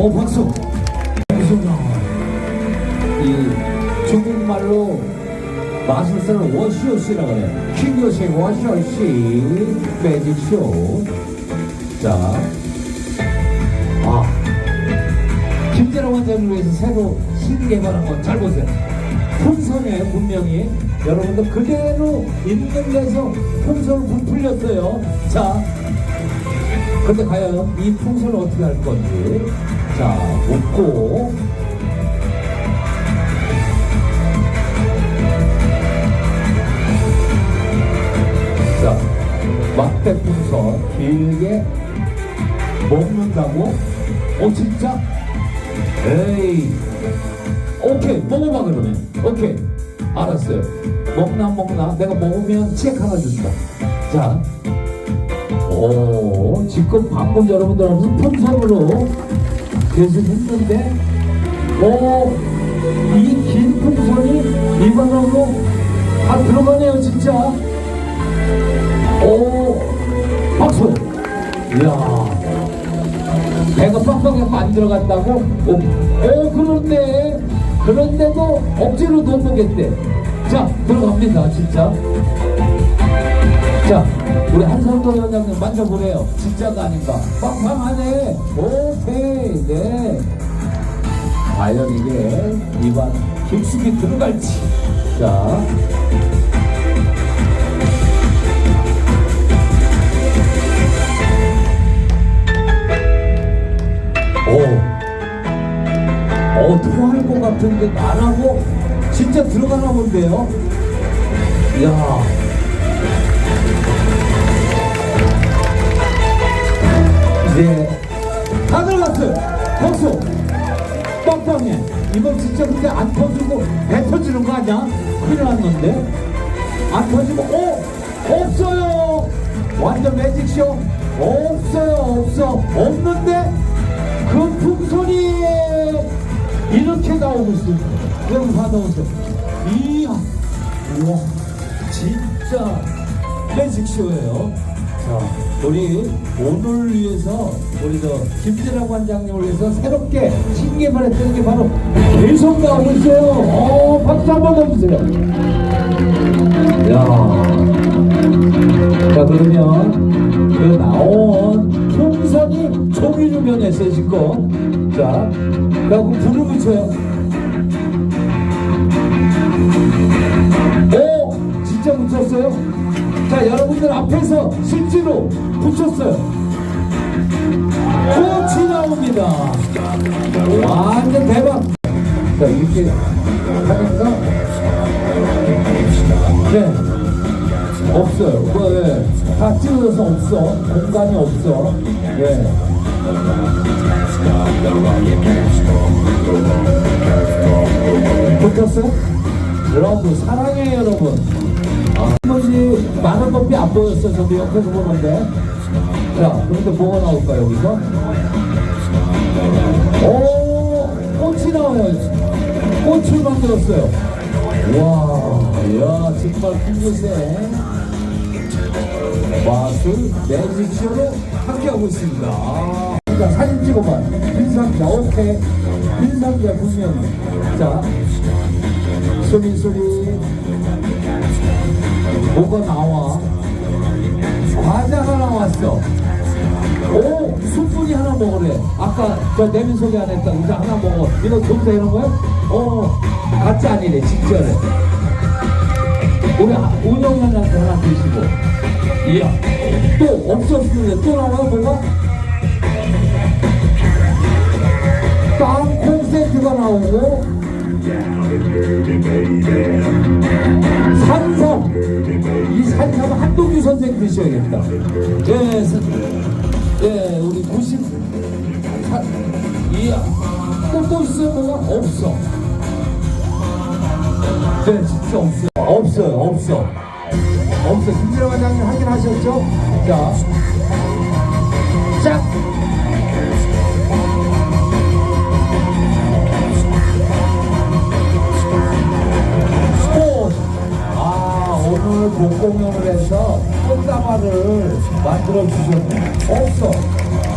오 박수. 무슨 이 중국말로 마술사는 워시오시라고 그래요. 킹요시 워시오시 매직쇼. 자. 아, 김재랑 원장을 위해서 새로 신개발한 건잘 보세요. 풍선에 분명히 여러분도 그대로 있는 데서 풍선을 부풀렸어요. 자. 근데 과연 이 풍선을 어떻게 할 건지 자 웃고. 자 막대 풍선 길게 먹는다고? 어 진짜? 에이. 오케이 먹어봐 그러면. 오케이. 알았어요. 먹나 안 먹나? 내가 먹으면 책 하나 준다. 자. 오, 지금 방금 여러분들 무슨 풍선으로 계속 했는데, 오, 이 긴 풍선이 입안으로 다 들어가네요, 진짜. 오, 박수. 이야, 배가 빡빡하게 안 들어갔다고? 오, 오, 그런데, 그런데도 억지로 못 보겠대. 자, 들어갑니다, 진짜. 자, 우리 한성도 위원장님 만져보래요. 진짜가 아닌가. 빵빵하네. 오케이, 네. 과연 이게 입안 깊숙이 들어갈지. 자. 오. 어, 토할 것 같은데 안 하고 진짜 들어가나 본데요. 이야. 뻥뻥해. 이번 진짜 근데 안 터지고 배 터지는 거 아니야? 큰일 났는데. 안 터지고 오 없어요. 완전 매직쇼 없어요 없어 없는데 그 풍선이 이렇게 나오고 있습니다. 여러분 받아오세요. 이야 우와 진짜 매직쇼예요. 자, 우리 오늘 위해서 우리 저 김진아 관장님을 위해서 새롭게 신개발했던 게 바로 계속 나오고 있어요. 어, 박수 한번 더 주세요. 야, 자 그러면 그 나온 풍선이 종이로 변했어요 지금. 자, 그리고 불을 붙여요. 여러분들 앞에서 실제로 붙였어요. 꽃이 나옵니다. 완전 대박. 자, 이렇게 하니까. 네. 없어요. 그, 네. 다 찢어져서 없어. 공간이 없어. 네. 붙었어요? 여러분, 사랑해요, 여러분. 많은 것이 안 보였어. 저도 옆에서 보는데. 자, 그런데 뭐가 나올까, 여기서? 오, 꽃이 나와요. 꽃을 만들었어요. 와, 야, 정말 큰곳에 마술 매직쇼로 함께하고 있습니다. 아, 자, 사진 찍어봐. 빈상자, 오케이. 빈상자 분명히. 자, 소리, 소리. 뭐가 나와? 과자가 나왔어. 오, 숯불이 하나 먹으래. 아까 저 내면 소개 안 했다. 이거 하나 먹어. 이거 점수 이런 거야? 어, 가짜 아니래. 진짜래. 우리 운영원한테 하나 드시고. 이야, 또 없었는데 또 나와요, 뭐가? 땅 선생 드셔야겠다. 예, 선- 예 우리 90 사, 이야 또또 있어요? 뭐가? 없어. 네 진짜 없어요. 없어요 없어. 없어 김진아 과장님 확인하셨죠? 자. 짝! 네. 만들어 주셨네요. 없어.